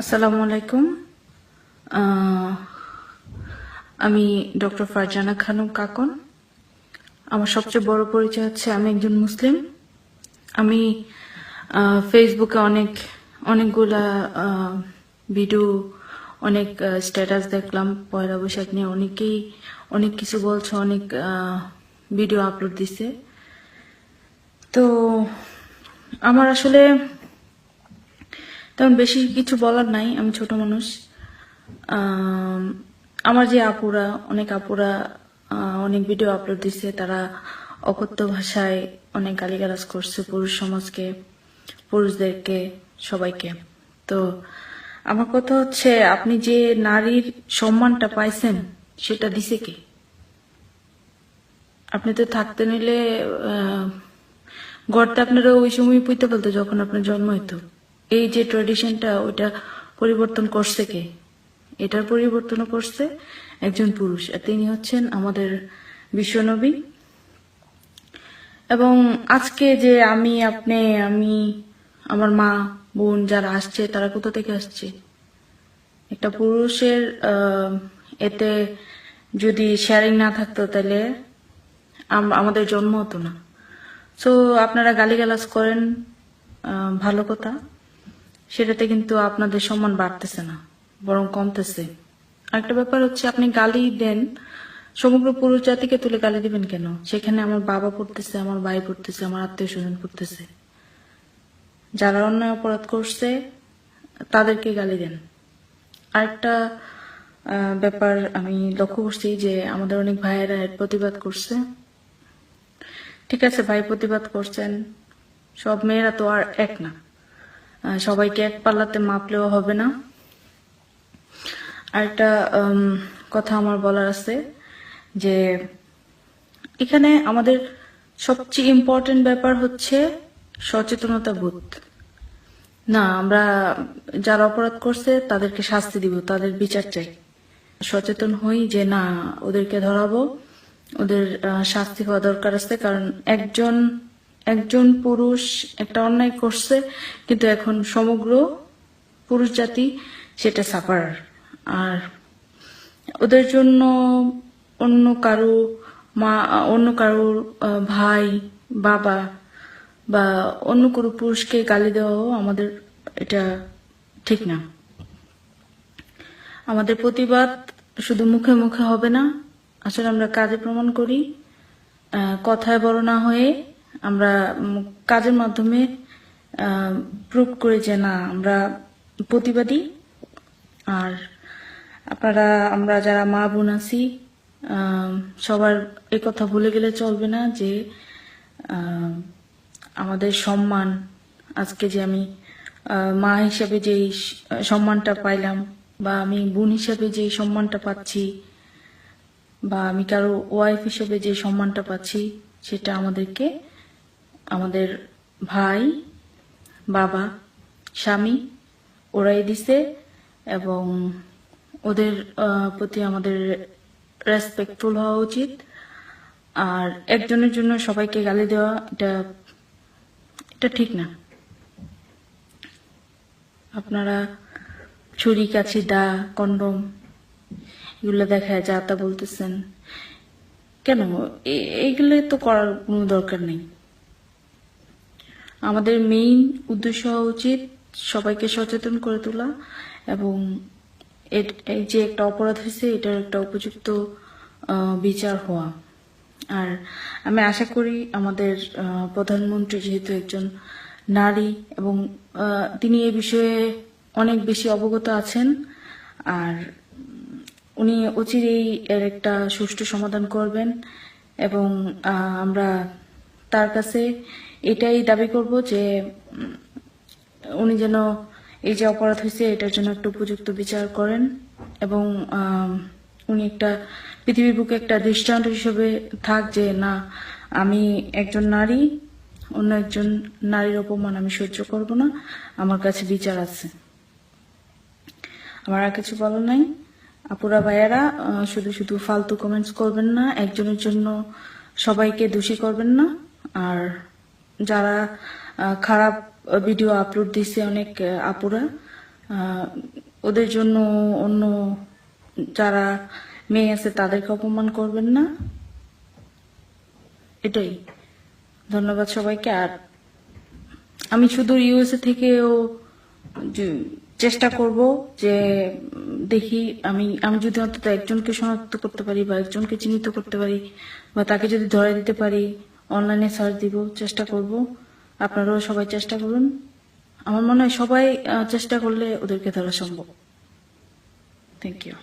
আসসালামু আলাইকুম। আমি ডক্টর ফারজানা খানম কাকন। আমার সবচেয়ে বড় পরিচয় হচ্ছে আমি একজন মুসলিম। আমি ফেসবুকে অনেক, অনেকগুলা ভিডিও, অনেক স্ট্যাটাস দেখলাম। পয়লা বৈশাখ নিয়ে অনেকেই অনেক কিছু বলছে, অনেক ভিডিও আপলোড দিছে। তো আমার আসলে তেমন বেশি কিছু বলার নাই, আমি ছোট মানুষ। আমার যে আপুরা, অনেক আপুরা অনেক ভিডিও আপলোড দিছে, তারা অকথ্য ভাষায় অনেক গালিগালাজ করছে পুরুষ সমাজকে, পুরুষদেরকে, সবাইকে। তো আমার কথা হচ্ছে, আপনি যে নারীর সম্মানটা পাইছেন, সেটা দিছে কে? আপনি তো থাকতে নিলে গড়তে আপনারা ওই সময় পুঁতে বলতো যখন আপনার জন্ম হইতো। এই যে ট্রেডিশনটা ওইটা পরিবর্তন করছে কে? এটার পরিবর্তন করছে একজন পুরুষ, আর তিনি হচ্ছেন আমাদের বিশ্বনবী। এবং আজকে যে আমি, আপনি, আমি, আমার মা, বোন যারা আসছে, তারা কোথা থেকে আসছে? একটা পুরুষের এতে যদি শেয়ারিং না থাকতো তাহলে আম- আমাদের জন্ম হতো না। সো আপনারা গালিগালাজ করেন ভালো কথা। সেটাতে কিন্তু আপনাদের সম্মান বাড়তেছে না, বরং কমতেছে। আরেকটা ব্যাপার হচ্ছে, আপনি গালি দেন, সমগ্র পুরুষ জাতিকে তুলে গালি দিবেন কেন? সেখানে আমার বাবা পড়তেছে, আমার ভাই পড়তেছে, আমার আত্মীয় স্বজন পড়তেছে। যারা অন্যায় অপরাধ করছে, তাদেরকে গালি দেন। আরেকটা ব্যাপার আমি লক্ষ্য করছি যে আমাদের অনেক ভাইয়েরা এর প্রতিবাদ করছে। ঠিক আছে, ভাই প্রতিবাদ করছেন, সব মেয়েরা তো আর এক না। সবাইকে এক পাল্লাতে মাপলেও হবে না। আরেকটা কথা আমার বলার আছে যে এখানে আমাদের সবচেয়ে ইম্পর্টেন্ট ব্যাপার হচ্ছে সচেতনতা বোধ। না, আমরা যারা অপরাধ করছে তাদেরকে শাস্তি দিব, তাদের বিচার চাই। সচেতন হই যে না, ওদেরকে ধরাবো, ওদের শাস্তি হওয়া দরকার আছে, কারণ একজন একজন পুরুষ একটা অন্যায় করছে কিন্তু এখন সমগ্র পুরুষ জাতি সেটা সাফার আর ওদের জন্য অন্য কারও মা অন্য কারও আহ, ভাই বাবা বা অন্য কোনো পুরুষকে গালি দেওয়াও আমাদের এটা ঠিক না। আমাদের প্রতিবাদ শুধু মুখে মুখে হবে না। আসলে আমরা কাজে প্রমাণ করি কথায় বড় না হয়ে আমরা কাজের মাধ্যমে প্রুভ করি যে না, আমরা প্রতিবাদী। আর আপনারা, আমরা যারা মা বোন আছি সবার এই কথা ভুলে গেলে চলবে না যে আমাদের সম্মান, আজকে যে আমি মা হিসাবে যে সম্মানটা পাইলাম, বা আমি বোন হিসাবে যে সম্মানটা পাচ্ছি, বা আমি কারও ওয়াইফ হিসেবে যে সম্মানটা পাচ্ছি, সেটা আমাদেরকে আমাদের ভাই, বাবা, স্বামী, ওরাই দিছে এবং ওদের প্রতি আমাদের রেসপেক্টফুল হওয়া উচিত। আর একজনের জন্য সবাইকে গালি দেওয়া, এটা এটা ঠিক না। আপনারা ছুরি কাছি দা, কন্ডম, এগুলো দেখায় যা তা বলতেছেন। কেন? এ- এইগুলো তো করার কোনো দরকার নেই। আমাদের মেইন উদ্দেশ্য হওয়া উচিত সবাইকে সচেতন করে তোলা এবং এই যে একটা অপরাধ হয়েছে, এটার একটা উপযুক্ত বিচার হওয়া। আর আমি আশা করি আমাদের প্রধানমন্ত্রী যেহেতু একজন নারী এবং তিনি এ বিষয়ে অনেক বেশি অবগত আছেন, আর উনি অচিরেই এর একটা সুষ্ঠু সমাধান করবেন এবং আমরা তার কাছে এটাই দাবি করব যে উনি যেন এই যে অপরাধ হয়েছে, এটার জন্য একটা উপযুক্ত বিচার করেন এবং উনি একটা পৃথিবীর বুকে একটা দৃষ্টান্ত হিসেবে থাক যে, না, আমি একজন নারী, অন্য একজন নারীর অপমান আমি সহ্য করব না, আমার কাছে বিচার আছে। আমার আর কিছু বলার নাই। আপুরা, ভাইয়ারা শুধু শুধু ফালতু কমেন্টস করবেন না, একজনের জন্য সবাইকে দোষী করবেন না। আর যারা খারাপ ভিডিও আপলোড দিছে অনেক আপুরা ওদের জন্য অন্য যারা মেয়ে আছে তাদেরকে অপমান করবেন না। এটাই। ধন্যবাদ সবাইকে। আর আমি শুধু ইউএসএ থেকেও চেষ্টা করব যে, দেখি আমি আমি যদি অন্তত একজনকে শনাক্ত করতে পারি বা একজনকে চিহ্নিত করতে পারি বা তাকে যদি ধরে দিতে পারি অনলাইনে সার্চ দিব, চেষ্টা করব। আপনারাও সবাই চেষ্টা করুন। আমার মনে হয় সবাই চেষ্টা করলে ওদেরকে ধরা সম্ভব। Thank you